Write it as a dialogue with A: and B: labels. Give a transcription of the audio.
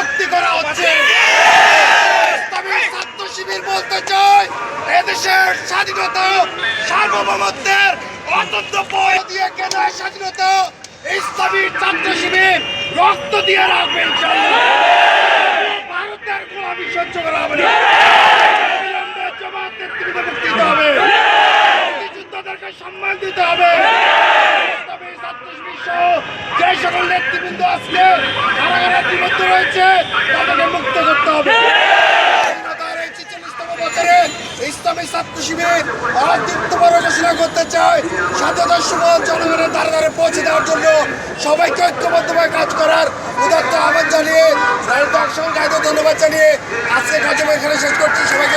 A: ভর্তি করা হচ্ছে। ছাত্র শিবির বলতে চাই, এদেশের স্বাধীনতা সার্বভৌমত্বের অত্যন্ত দিয়ে কেন্দ্রের স্বাধীনতা? ইসলামী ছাত্র শিবির রক্ত দিয়ে রাখবে ভারতের গোলামি সহ্য করা হবে না। জমা হবে। যে সকল নেতৃবৃন্দ আজকে কারাগারে নিবদ্ধ রয়েছে, তাদেরকে মুক্ত করতে হবে। স্বাধীনতার এই 46তম বছরে ইসলামী ছাত্র শিবির অদীপ্তবর ঘোষণা করতে চায়। স্বাধীনতার সময় জনগণের পৌঁছে দেওয়ার জন্য সবাইকে ঐক্যবদ্ধভাবে কাজ করার উদাত্ত আহ্বান জানিয়ে ধন্যবাদ জানিয়ে আজকে কার্যক্রম এখানে শেষ করছি। সবাইকে